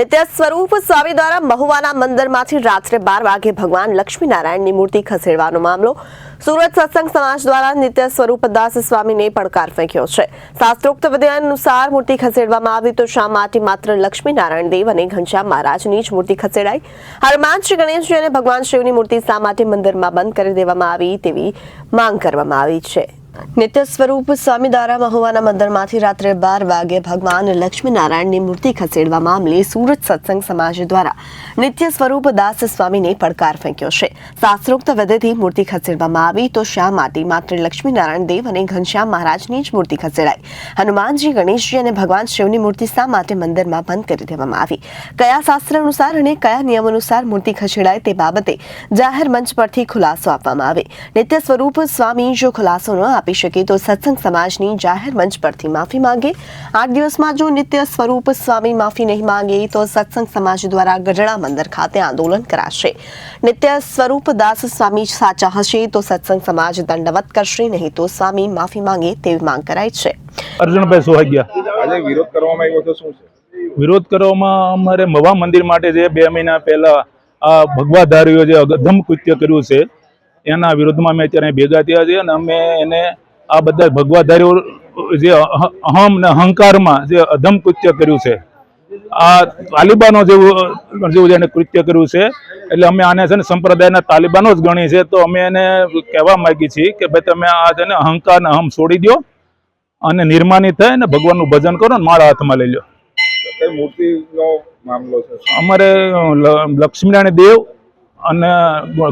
નિત્ય સ્વરૂપ સ્વામી દ્વારા મહુવાના મંદિરમાંથી રાત્રે બાર વાગે ભગવાન લક્ષ્મીનારાયણની મૂર્તિ ખસેડવાનો મામલો સુરત સત્સંગ સમાજ દ્વારા નિત્ય સ્વરૂપદાસ સ્વામીને પડકાર ફેંક્યો છે. શાસ્ત્રોક્ત વિધિ અનુસાર મૂર્તિ ખસેડવામાં આવી તો શા માટે માત્ર લક્ષ્મીનારાયણ દેવ અને ઘનશ્યામ મહારાજની જ મૂર્તિ ખસેડાઈ? હનુમાન શ્રી ગણેશજી અને ભગવાન શિવની મૂર્તિ શા માટે મંદિરમાં બંધ કરી દેવામાં આવી તેવી માંગ કરવામાં આવી છે. નિત્ય સ્વરૂપ સ્વામી દ્વારા મહુવાના મંદિરમાંથી રાત્રે બાર વાગે ભગવાન લક્ષ્મીનારાયણની મૂર્તિ ખસેડવા મામલે સુરત સત્સંગ સમાજ દ્વારા નિત્ય સ્વરૂપ દાસ સ્વામીને પડકાર ફેંક્યો છે. શાસ્ત્રોક્ત વિધિથી મૂર્તિ ખસેડવામાં આવી તો શા માટે માત્ર લક્ષ્મીનારાયણ દેવ અને ઘનશ્યામ મહારાજની જ મૂર્તિ ખસેડાઈ? હનુમાનજી, ગણેશજી અને ભગવાન શિવની મૂર્તિ શા માટે મંદિરમાં બંધ કરી દેવામાં આવી? કયા શાસ્ત્ર અનુસાર અને કયા નિયમ અનુસાર મૂર્તિ ખસેડાય તે બાબતે જાહેર મંચ પરથી ખુલાસો આપવામાં આવે. નિત્ય સ્વરૂપ સ્વામી જો ખુલાસો ન આપી શકે તો સત્સંગ સમાજની જાહેર મંચ પરથી માફી માંગે. આઠ દિવસમાં જો નિત્ય સ્વરૂપ સ્વામી માફી નહીં માંગે તો સત્સંગ સમાજ દ્વારા ગઢડા મંદિર ખાતે આંદોલન કરાશે. નિત્ય સ્વરૂપ દાસ સ્વામી સાચા હશે તો સત્સંગ સમાજ દંડવત કરશે નહીં તો સ્વામી માફી માંગે તેવી માંગ કરાઈ છે. અર્જુનભાઈ સોહાગ્યા આજે વિરોધ કરવામાં આવ્યો તો શું છે? વિરોધ કરવામાં અમારે મવા મંદિર માટે જે બે મહિના પહેલા આ ભગવાધારીઓ જે અગધમ કૃત્ય કર્યું છે એના વિરોધમાં અમે અત્યારે ભેગા થયા છીએ અને અમે એને આ બધા ભગવાધારીઓ જે અહ- અહમ ને અહંકારમાં જે અધમ કૃત્ય કર્યું છે આ તાલિબાનો જેવું જેવું એને કૃત્ય કર્યું છે એટલે અમે આને છે ને સંપ્રદાયના તાલિબાનો જ ગણી છે તો અમે એને કહેવા માગીએ છીએ કે ભાઈ તમે આ છે ને અહંકાર ને અહમ છોડી દો અને નિર્માની થાય ને ભગવાનનું ભજન કરો ને માળા હાથમાં લઈ લો. મૂર્તિનો મામલો છે? અમારે લક્ષ્મીનારાયણ દેવ અને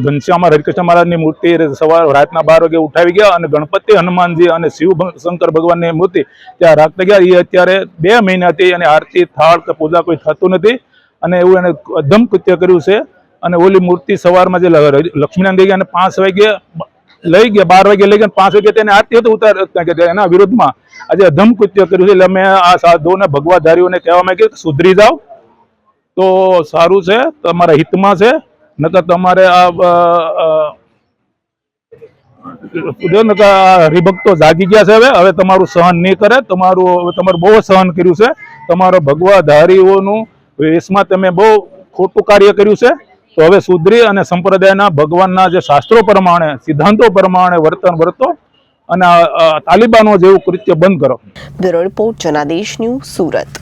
ઘનશ્યામ હરિકૃષ્ણ મહારાજની મૂર્તિ સવાર, રાતના બાર વાગે ઉઠાવી ગયા અને ગણપતિ હનુમાનજી અને શિવ શંકર ભગવાનની મૂર્તિ ત્યાં રાખતા ગયા. એ અત્યારે બે મહિનાથી અને આરતી, થાળ કે પૂજા કોઈ થતું નથી અને એવું એને અધમ કૃત્ય કર્યું છે. અને ઓલી મૂર્તિ સવારમાં જે લક્ષ્મીનારાયણ લઈ ગયા અને પાંચ વાગે લઈ ગયા, બાર વાગે લઈ ગયા પાંચ વાગે તેને આરતી હતી ઉતાર એના વિરુદ્ધમાં આજે અધમ કૃત્ય કર્યું છે. એટલે અમે આ સાધુઓને, ભગવાધારીઓને કહેવા માંગીએ સુધરી જાઓ. તો સારું છે, તમારા હિતમાં છે. નકર તમારે આ હરિભક્તો જાગી ગયા છે હવે હવે તમારું સહન નહીં કરે, તમારું, હવે તમારું બહુ સહન કર્યું છે. તમારો ભગવાધારીઓનું વેશમાં તમે બહુ ખોટું કાર્ય કર્યું છે. તો હવે સુધરી અને સંપ્રદાયના ભગવાનના જે શાસ્ત્રો પ્રમાણે, સિદ્ધાંતો પ્રમાણે વર્તન વર્તો અને તાલિબાનો જેવું કૃત્ય બંધ કરો. Report, Janadesh news, Surat.